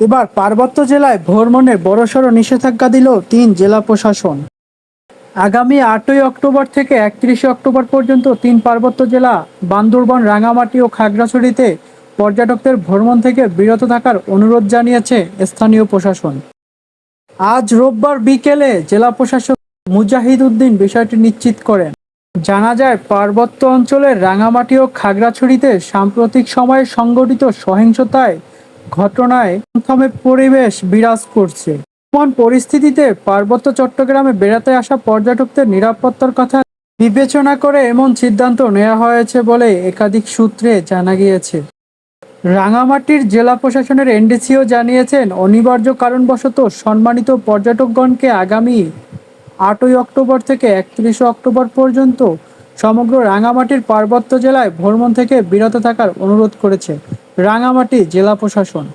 এবার পার্বত্য জেলায় ভ্রমণে বড়সড় নিষেধাজ্ঞা দিল তিন জেলা প্রশাসন। আগামী আটই অক্টোবর থেকে একত্রিশে অক্টোবর পর্যন্ত তিন পার্বত্য জেলা, বান্দরবান, রাঙামাটি ও খাগড়াছড়িতে পর্যটকদের ভ্রমণ থেকে বিরত থাকার অনুরোধ জানিয়েছে স্থানীয় প্রশাসন। আজ রোববার বিকেলে জেলা প্রশাসক মুজাহিদ উদ্দিন বিষয়টি নিশ্চিত করেন। জানা যায়, পার্বত্য অঞ্চলের রাঙামাটি ও খাগড়াছড়িতে সাম্প্রতিক সময়ে সংঘটিত সহিংসতায় ঘটনায় থমথমে পরিবেশ বিরাজ করছে। এমন পরিস্থিতিতে পার্বত্য চট্টগ্রামে বেড়াতে আসা পর্যটকদের নিরাপত্তার কথা বিবেচনা করে এমন সিদ্ধান্ত নেওয়া হয়েছে বলে একাধিক সূত্রে জানা গিয়েছে। রাঙামাটির জেলা প্রশাসনের এনডিসিও জানিয়েছেন, অনিবার্য কারণবশত সম্মানিত পর্যটকগণকে আগামী আটই অক্টোবর থেকে একত্রিশে অক্টোবর পর্যন্ত সমগ্র রাঙামাটির পার্বত্য জেলায় ভ্রমণ থেকে বিরত থাকার অনুরোধ করেছে। রাঙামাটি জেলা প্রশাসন।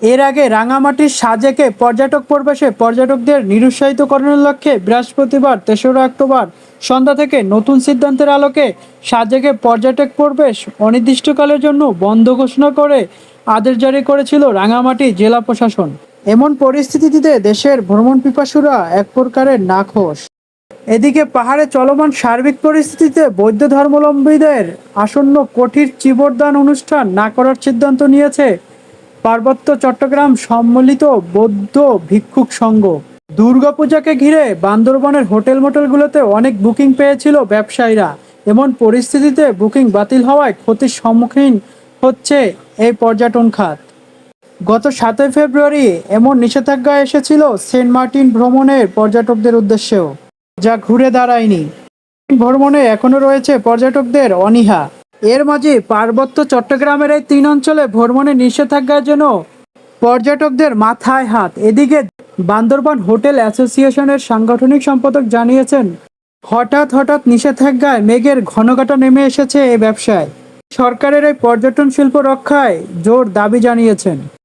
এর আগে রাঙামাটির সাজেকে পর্যটক প্রবেশে পর্যটকদের নিরুৎসাহিত করানোর লক্ষ্যে বৃহস্পতিবার তেসরা অক্টোবর সন্ধ্যা থেকে নতুন সিদ্ধান্তের আলোকে সাজেকে পর্যটক প্রবেশ অনির্দিষ্টকালের জন্য বন্ধ ঘোষণা করে আদেশ জারি করেছিল রাঙামাটি জেলা প্রশাসন। এমন পরিস্থিতিতে দেশের ভ্রমণ পিপাসুরা এক প্রকারের নাখোশ। এদিকে পাহাড়ে চলমান সার্বিক পরিস্থিতিতে বৌদ্ধ ধর্মাবলম্বীদের আসন্ন কঠির চিবরদান অনুষ্ঠান না করার সিদ্ধান্ত নিয়েছে পার্বত্য চট্টগ্রাম সম্মিলিত বৌদ্ধ ভিক্ষুক সংঘ। দুর্গাপূজাকে ঘিরে বান্দরবনের হোটেল মোটেলগুলোতে অনেক বুকিং পেয়েছিল ব্যবসায়ীরা। এমন পরিস্থিতিতে বুকিং বাতিল হওয়ায় ক্ষতির সম্মুখীন হচ্ছে এই পর্যটন খাত। গত সাতই ফেব্রুয়ারি এমন নিষেধাজ্ঞা এসেছিল সেন্ট মার্টিন ভ্রমণের পর্যটকদের উদ্দেশ্যেও। যা ঘুরে দাঁড়ায়নি। ভ্রমণে এখনও রয়েছে পর্যটকদের অনীহা। এর মাঝে পার্বত্য চট্টগ্রামের এই তিন অঞ্চলে ভ্রমণে নিষেধাজ্ঞার জন্য পর্যটকদের মাথায় হাত। এদিকে বান্দরবান হোটেল অ্যাসোসিয়েশনের সাংগঠনিক সম্পাদক জানিয়েছেন, হঠাৎ হঠাৎ নিষেধাজ্ঞায় মেঘের ঘনঘটা নেমে এসেছে এই ব্যবসায়। সরকারের এই পর্যটন শিল্প রক্ষায় জোর দাবি জানিয়েছেন।